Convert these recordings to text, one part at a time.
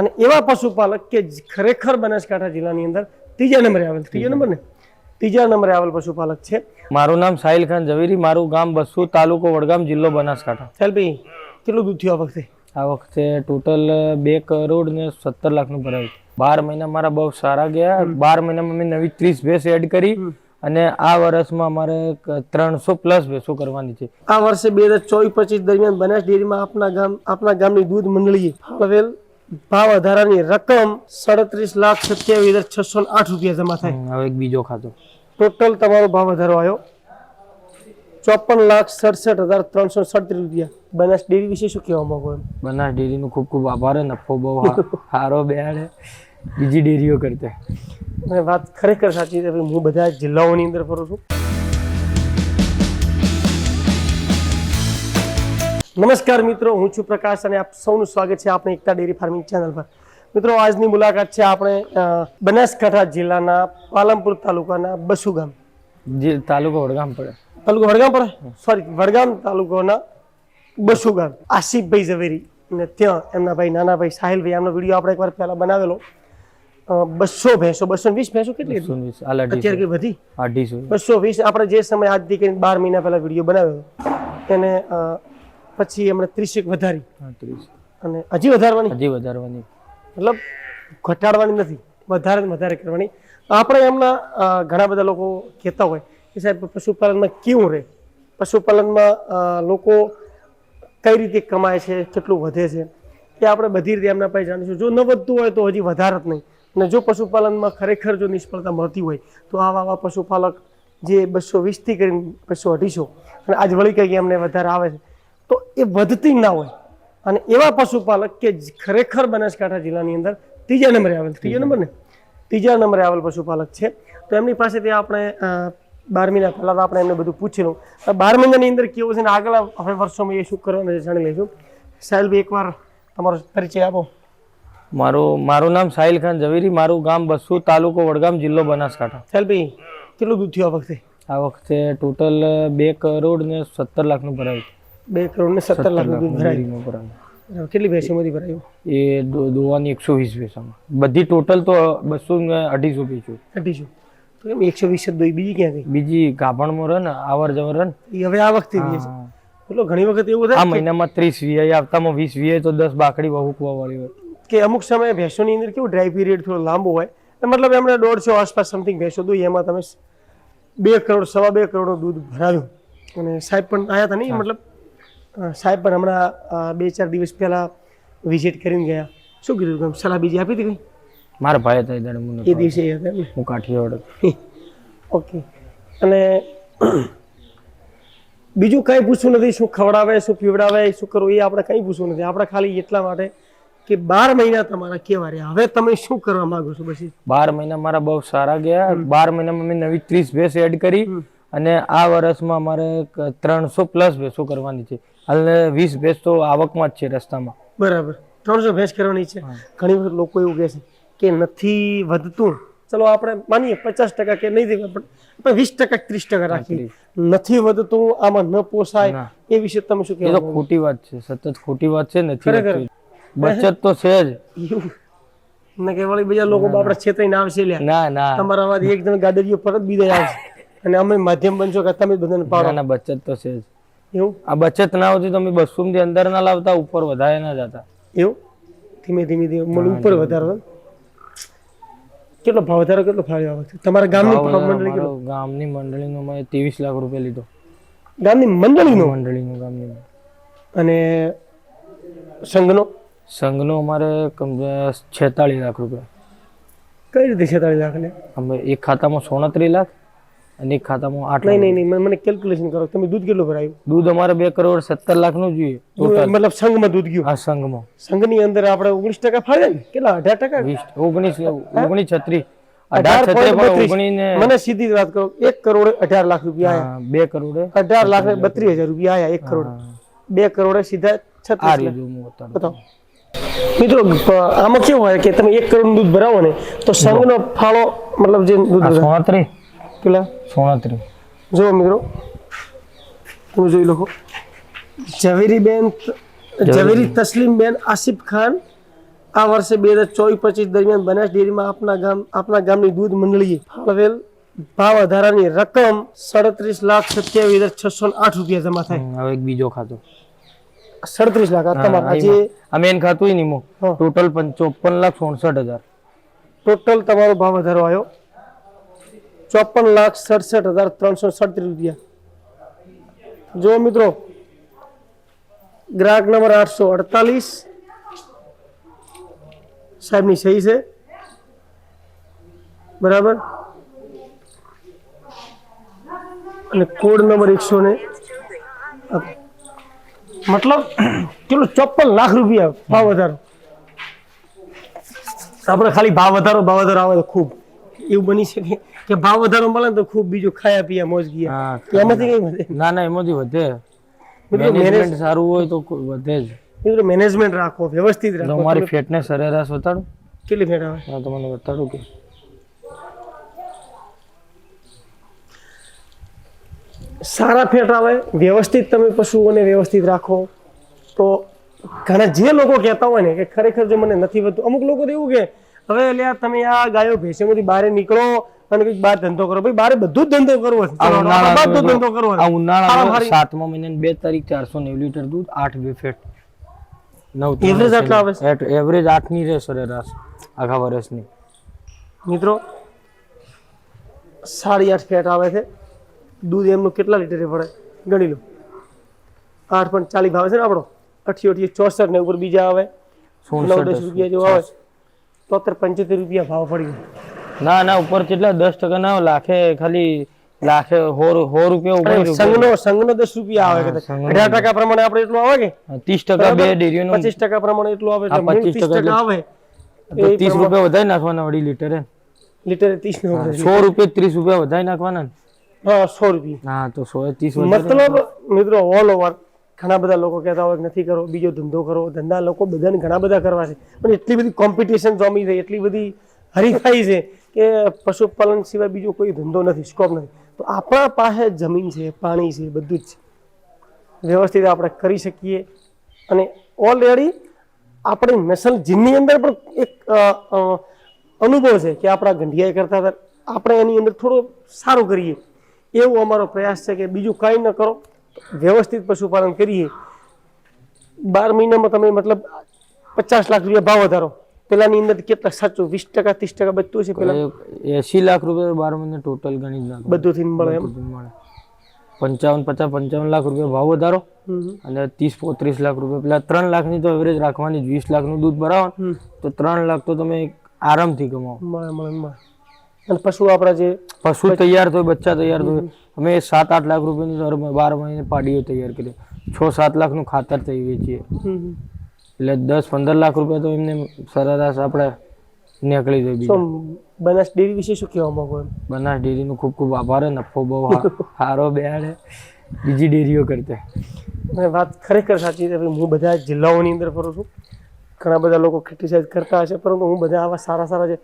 અને એવા પશુપાલક કે ખરેખર બનાસકાંઠા જિલ્લાની અંદર ત્રીજા નંબરે આવેલ. ત્રીજા નંબર ને ત્રીજા નંબરે આવેલ પશુપાલક છે. મારું નામ સાહિલ ખાન ઝવેરી મારું ગામ બસુ તાલુકો વડગામ જિલ્લો બનાસકાંઠા. સાહેલભાઈ કેટલું દૂધ થયું આ વખતે? આ વખતે ટોટલ બે કરોડ ને સત્તર લાખનું ભરાયું. બાર મહિના મારા બહુ સારા ગયા. બાર મહિનામાં મેં નવી ત્રીસ ભેંસ એડ કરી અને આ વર્ષમાં અમારે ત્રણસો પ્લસ ભેંસો કરવાની છે. આ વર્ષે બે હજાર ચોવીસ પચીસ દરમિયાન બનાસ ડેરીમાં આપના ગામ આપના ગામની દૂધ મંડળીએ ફાળવેલ ભાવ વધારાની રકમ સાડત્રીસ લાખ સત્યાવીસ હજાર છસો આઠ રૂપિયા જમા થાય. હવે એક બીજો ખાતો. ટોટલ તમારો ભાવ વધારો આવ્યો ચોપન લાખ સડસઠ હજાર ત્રણસો સડત્રીસ રૂપિયા. બનાસ ડેરી વિશે શું કહેવા માંગો એમ? બનાસ ડેરીનો ખૂબ ખૂબ આભાર. નફો બહુ સારો બેહાડે. બીજી ડેરીઓ કરતા. વાત ખરેખર સાચી છે હું બધા જિલ્લાઓની અંદર ફરું છું. નમસ્કાર મિત્રો હું છું પ્રકાશ અને આપ સૌનું સ્વાગત છે આપણે એકતા ડેરી ફાર્મિંગ ચેનલ પર. મિત્રો આજની મુલાકાત છે આપણે બનાસકાંઠા જિલ્લાના પાલનપુર તાલુકાના બસુ ગામ. તાલુકો વડગામ પડે. તાલુકો વડગામ પડે? સોરી વડગામ તાલુકોના બસુ ગામ. આસિફભાઈ ઝવેરી અને ત્યાં એમના ભાઈ નાના ભાઈ સાહિલભાઈ આમનો વીડિયો આપણે એકવાર પહેલા બનાવેલો. બસો ભેંસો બસો વીસ ભેંસો કેટલી? અત્યારે અઢીસો વધી અઢીસો બસો વીસ આપણે જે સમય આજથી કરીને બાર મહિના પહેલા વીડિયો બનાવ્યો એને પછી એમણે ત્રીસેક વધારી. ત્રીસ. અને હજી વધારવાની? હજી વધારવાની. મતલબ ઘટાડવાની નથી. વધારે વધારે કરવાની. આપણે એમના ઘણા બધા લોકો કહેતા હોય કે સાહેબ પશુપાલનમાં કેવું રહે? પશુપાલનમાં લોકો કઈ રીતે કમાય છે? કેટલું વધે છે? એ આપણે બધી રીતે એમના પાસે જાણીશું. જો ન વધતું હોય તો હજી વધારે જ નહીં. અને જો પશુપાલનમાં ખરેખર જો નિષ્ફળતા મળતી હોય તો આવા આવા પશુપાલક જે બસો વીસથી કરીને બસો અઢીસો અને આજ વળી કંઈક એમને વધારે આવે છે. એ વધતી ના હોય. અને એવા પશુપાલક કે ખરેખર બનાસકાંઠા જિલ્લાની અંદર ત્રીજા નંબરે આવેલ ત્રીજા નંબર ને ત્રીજા નંબરે આવેલ પશુપાલક છે. તો એમની પાસેથી આપણે બારમીના બાર મહિના પહેલાં તો આપણે એમને બધું પૂછેલું હવે બાર મહિનાની અંદર કેવું છે ને આગળ હવે વર્ષોમાં એ શું કરવાનું છે જાણી લઈશું સાહેલભાઈ એકવાર તમારો પરિચય આપો. મારું મારું નામ સાહિલ ખાન ઝવેરી. મારું ગામ બસુ તાલુકો વડગામ જિલ્લો બનાસકાંઠા. સાહેલભાઈ કેટલું દૂધ થયું આ વખતે? આ વખતે ટોટલ બે કરોડ ને સત્તર લાખનું ભરાયું. બે કરોડ ને સત્તર લાખ દૂધ ભરાયું બરાબર. કેટલી ભેંસોમાંથી ભરાયું એ દોવાની એકસો વીસ ભેંસોમાં. બધી ટોટલ તો બસો ને અઢીસો ભેંસો. અઢીસો. તો એમ એકસો વીસ દોઈ બીજી ક્યાં ગઈ બીજી ગાભણમાં રહે ને આવર જવર રહે ને. એ હવે આ વખતે હા. ઘણી વખત એવું આ થાય મહિનામાં ત્રીસ વીઆઈ આવતામાં વીસ વીઆઈ તો દસ બાકડી વહુકવા વાળી હોય. કે અમુક સમયે ભેંસોની અંદર કેવું ડ્રાય પીરિયડ થોડો લાંબો હોય. મતલબ એમણે દોઢસો આસપાસ સમથિંગ ભેંસો દોઈ એમાં તમે બે કરોડ સવા બે કરોડનું દૂધ ભરાવ્યું અને સાહેબ પણ આવ્યા હતા નહીં મતલબ સાહેબ પણ હમણાં બે ચાર દિવસ પહેલાં વિઝિટ કરીને ગયા. શું કીધું સલાહ બીજી આપી હતી કઈ? મારા ભાઈ હતા એ એ દિવસે હતા હું કાઠિયાવાડ ઓકે. અને બીજું કંઈ પૂછવું નથી શું ખવડાવે શું પીવડાવે શું કરવું એ આપણે કંઈ પૂછવું નથી. આપણે ખાલી એટલા માટે કે બાર મહિના તમારા કેવા રહ્યા. હવે તમે શું કરવા માંગો છો? પછી બાર મહિના મારા બહુ સારા ગયા. બાર મહિનામાં મેં નવી ત્રીસ ભેંસ એડ કરી. અને આ વર્ષમાં મારે ત્રણસો પ્લસ ભેંસો કરવાની છે. હાલ વીસ ભેંસ તો આવકમાં જ છે રસ્તામાં. બરાબર. ત્રણસો ભેંસ કરવાની છે. ઘણી વખત લોકો એવું કહે છે કે નથી વધતું. ચલો આપણે માનીએ પચાસ ટકા કે નહીં દેવા પણ આપણે વીસ ટકા ત્રીસ ટકા રાખીએ. નથી વધતું આમાં ન પોસાય એ વિશે તમે શું કહેવા ખોટી વાત છે સતત ખોટી વાત છે નથી. બચત તો છે જ. ને કે વળી બીજા લોકો આપણે છેતરીને આવશે લ્યા. ના ના. તમારા વાત એક જણ ગાડરીઓ પરત બીજા આવશે. અને અમે માધ્યમ બનશો કે તમે બધાને પાડો. ના ના બચત તો છે જ. એવું? આ બચત ના હોતી તો અમે બસો થી અંદર ના લાવતા ઉપર વધારે ના જતા. એવું? ધીમે ધીમે ધીમે. મને ઉપર વધારો કેટલો ભાવ વધારો કેટલો ફાળ્યો આ વખતે તમારા ગામની ભાવ મંડળી કેટલો? ગામની મંડળીનો મેં ત્રેવીસ લાખ રૂપિયા લીધો. ગામની મંડળીનો? મંડળીનો ગામની અને સંઘનો? સંઘનો અમારે છેતાળીસ લાખ રૂપિયા. કઈ રીતે છેતાળીસ લાખ ને અમે એક ખાતામાં સોળત્રીસ લાખ અને એક ખાતામાં આઠ નહીં નહીં નહીં મને- કેલ્ક્યુલેશન કરો. તમે દૂધ કેટલું ભરાયું? દૂધ અમારે બે કરોડ સત્તર લાખનું જોઈએ મતલબ સંઘમાં દૂધ ગયું? હા સંઘમાં. સંઘની અંદર આપણે ઓગણીસ ટકા ફાળે ને? કેટલા અઢાર ટકા? વીસ ઓગણીસ ઓગણીસ છત્રીસ. ને મને સીધી વાત કરો. એક કરોડ અઢાર લાખ રૂપિયા આયા. બે કરોડ અઢાર લાખ બત્રીસ હજાર રૂપિયા આયા એક કરોડ. બે કરોડ સીધા છત્રીસ બતાવો. મિત્રો આમાં કેવું હોય કે તમે એક કરોડ દૂધ ભરાવો ને તો સંઘનો ફાળો મતલબ જે દૂધ ભરાય, સોણત્રીસ પેલા મિત્રો તમે જોઈ લખો. ઝવેરીબેન ઝવેરી. તસલીમબેન આસિફ ખાન આ વર્ષે બે હજાર ચોવીસ પચીસ દરમિયાન બનાસ ડેરીમાં આપના ગામ આપના ગામની દૂધ મંડળીએ ફાળવેલ ભાવ વધારાની રકમ સાડત્રીસ લાખ સત્યાવીસ હજાર છસો આઠ રૂપિયા જમા થાય. હવે એક બીજો ખાતો. સાડત્રીસ લાખ તમારા જે આ મેન ખાતું હોય ને એમાં. હા. ટોટલ ચોપન લાખ સોળસઠ હજાર. ટોટલ તમારો ભાવ વધારો આવ્યો. ચોપન લાખ સડસઠ હજાર ત્રણસો સડત્રીસ રૂપિયા. જો મિત્રો, ગ્રાહક નંબર આઠસો અડતાલીસ. સાહેબની સહી છે. બરાબર? અને કોડ નંબર એકસો ને મતલબ કેટલું? ચોપન લાખ રૂપિયા, ભાવ વધારો. આપણે ખાલી ભાવ વધારો ભાવ વધારો આવે તો ખૂબ. એવું બની શકે. કે ભાવ વધારો મળે ને તો ખૂબ બીજું ખાયા પીયા મોજ ગયા. એમાંથી કઈ વધે? ના ના એમાંથી વધે. મેનેજમેન્ટ સારું હોય તો વધે જ. મિત્રો મેનેજમેન્ટ રાખો વ્યવસ્થિત રાખો. તમારી ફેટનેસ સરેરાશ બતાડું કેટલી ફેટ આવે? હા તમને બતાડું કે સારા ફેટ આવે વ્યવસ્થિત તમે પશુઓને વ્યવસ્થિત રાખો. તો ઘણા જે લોકો કહેતા હોય ને કે ખરેખર જો મને નથી વધતું અમુક લોકો તો એવું કે હવે લ્યા તમે આ ગાયો ભેંસોમાંથી બહાર નીકળો અને કંઈક બાર ધંધો કરો. ભાઈ બારે બધું જ ધંધો કરવો છે. બધો ધંધો કરવો આ ઉનાળા સાતમા મહિના બે તારીખ ચારસો નેવું લીટર દૂધ આઠ બે ફેટ નવ એવરેજ આટલા આવે એવરેજ આઠની રહે સરેરાશ આખા વર્ષની. મિત્રો સાડી આઠ ફેટ આવે છે. દૂધ એમનું કેટલા લીટરે પડે ગણી લો. આઠ પણ ચાલીસ ભાવે છે ને આપણો? અઠી અઠી ચોસઠ ને ઉપર બીજા આવે. નવ દસ રૂપિયા જેવો આવે. તોતેર પંચોતેર રૂપિયા ભાવ પડી ગયો. ના ના ઉપર કેટલા? દસ ટકા ના લાખે ખાલી લાખે સો રૂપિયા ઉપર સંઘનો સંઘનો દસ રૂપિયા આવે અઢાર ટકા પ્રમાણે આપણે એટલું આવે કે? ત્રીસ ટકા બે ડેરીઓનું. પચીસ ટકા પ્રમાણે એટલું આવે આ એટલે મૂળ 25 ત્રીસ ટકા આવે. ત્રીસ રૂપિયા વધારે નાખવાના વળી લીટરે. લીટરે ત્રીસ સો રૂપિયા ત્રીસ રૂપિયા વધારે નાખવાના હા સો રૂપિયા. હા તો સો ત્રીસ મતલબ મિત્રો ઓલ ઓવર ઘણા બધા લોકો કહેતા હોય નથી કરો બીજો ધંધો કરો ધંધા લોકો બધાને ઘણા બધા કરવા છે. પણ એટલી બધી કોમ્પિટિશન જોમી છે એટલી બધી હરીફાઈ છે. કે પશુપાલન સિવાય બીજો કોઈ ધંધો નથી સ્કોપ નથી. તો આપણા પાસે જમીન છે, પાણી છે, બધું જ છે. વ્યવસ્થિત આપણે કરી શકીએ. અને ઓલરેડી આપણે નસલ જીનની અંદર પણ એક અનુભવ છે કે આપણા ગંઢિયા કરતા આપણે એની અંદર થોડું સારું કરીએ. એવું અમારો પ્રયાસ છે કે બીજું કાંઈ ન કરો. વ્યવસ્થિત પશુપાલન કરીએ. બાર મહિનામાં તમે મતલબ પચાસ લાખ રૂપિયા ભાવ વધારો. પેલાની અંદર કેટલા સાચું વીસ ટકા ત્રીસ ટકા બધું છે પેલા? એસી લાખ રૂપિયા બાર મહિને ટોટલ ગણી લાખ. બધું થી મળે એમ? મળે. પંચાવન પચાસ પંચાવન લાખ રૂપિયા ભાવ વધારો. અને ત્રીસ પોત્રીસ લાખ રૂપિયા. પેલા ત્રણ લાખની તો એવરેજ રાખવાની વીસ વીસ લાખનું દૂધ ભરાવો તો ત્રણ લાખ તો તમે આરામથી કમાવો. મળે મળે મળે. અને પશુ આપણા જે પશુ તૈયાર થાય બચ્ચા તૈયાર થાય. અમે સાત આઠ લાખ રૂપિયાની બાર મહિને પાડીઓ તૈયાર કરી છ સાત લાખનું ખાતર થઈ ગઈ હમ. એટલે દસ પંદર લાખ રૂપિયા તો એમને સરેરાશ આપણે નીકળી જાય બીજું. બનાસ ડેરી વિશે શું કહેવા માંગો એમ? બનાસ ડેરીનો ખૂબ ખૂબ આભાર નફો બહુ સારો બેહાડે. બીજી ડેરીઓ કરતે. વાત ખરેખર સાચી છે હું બધા જિલ્લાઓની અંદર ફરું છું. ઘણા બધા લોકો ક્રિટિસાઇઝ કરતા હશે પરંતુ હું બધા આવા સારા સારા જે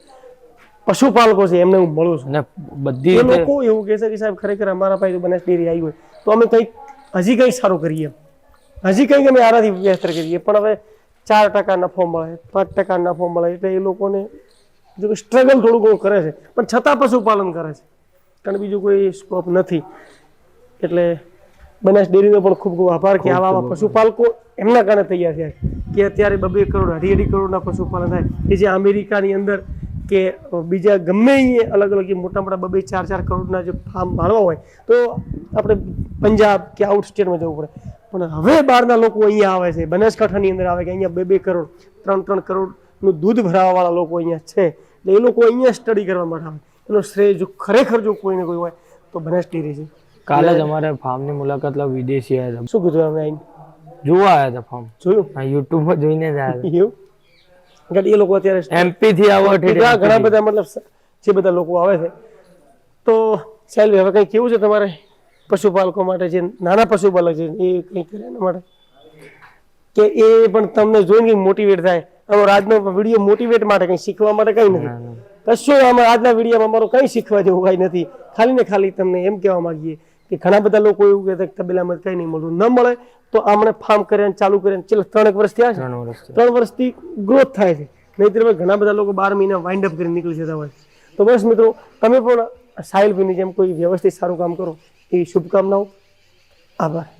પશુપાલકો છે એમને હું મળું છું. અને બધી લોકો એવું કહે છે કે સાહેબ ખરેખર અમારા પાસે બનાસ ડેરી આવી હોય તો અમે કંઈક હજી કંઈક સારું કરીએ. હજી કંઈક અમે આનાથી બહેતર કરીએ. પણ હવે ચાર ટકા નફો મળે પાંચ ટકા નફો મળે એટલે એ લોકોને જો સ્ટ્રગલ થોડું ઘણું કરે છે પણ છતાં પશુપાલન કરે છે. કારણ બીજું કોઈ સ્કોપ નથી. એટલે બનાસ ડેરીનો પણ ખૂબ ખૂબ આભાર કે આવા આવા પશુપાલકો એમના કારણે તૈયાર થયા કે અત્યારે બબે કરોડ અઢી અઢી કરોડના પશુપાલન થાય. કે જે અમેરિકાની અંદર કે બીજા ગમે એ અલગ અલગ મોટા મોટા બબે ચાર ચાર કરોડના જે ફાર્મ ભાળવા હોય તો આપણે પંજાબ કે આઉટ સ્ટેટમાં જવું પડે. પણ હવે બહારના લોકો અહીંયા આવે છે. બનાસકાંઠાની અંદર આવે કે અહીંયા બે બે કરોડ ત્રણ ત્રણ કરોડનું દૂધ ભરાવાવાળા લોકો અહીંયા છે. એટલે એ લોકો અહીંયા સ્ટડી કરવા માટે આવે. એનો શ્રેય જો ખરેખર જો કોઈને કોઈ હોય તો બનાસ ડેરી છે કાલે જ અમારે ફાર્મની મુલાકાત લા વિદેશી આવ્યા શું કીધું અમે આવીને જોવા આવ્યા હતા ફાર્મ. જોયું? હા યુટ્યુબમાં જોઈને જ આવ્યા એવું? કારણ એ લોકો અત્યારે એમપી થી આવો ઘણા બધા મતલબ જે બધા લોકો આવે છે. તો સાહેબ હવે કંઈ કેવું છે તમારે? પશુપાલકો માટે જે નાના પશુપાલક છે એ કંઈક એના માટે? કે એ પણ તમને જોઈને મોટિવેટ થાય. અમારો આજનો વીડિયો મોટિવેટ માટે કંઈ શીખવા માટે કંઈ નથી. કશું આમાં આજના વિડીયોમાં અમારું કંઈ શીખવા જેવું કંઈ નથી. ખાલી ને ખાલી તમને એમ કહેવા માંગીએ કે ઘણા બધા લોકો એવું કહેતા કે તબેલામાં કંઈ નહીં મળવું. ન મળે તો આમણે ફાર્મ કરીને ચાલુ કરીને છેલ્લા ત્રણેક વર્ષ થયા છે. ત્રણ વર્ષથી ત્રણ વર્ષથી ગ્રોથ થાય છે. નહીંતર ઘણા બધા લોકો બાર મહિના વાઇન્ડ અપ કરી નીકળી જતા હોય તો બસ મિત્રો તમે પણ સાહિલભાઈની જેમ કોઈ વ્યવસ્થિત સારું કામ કરો. એવી શુભકામનાઓ. આભાર.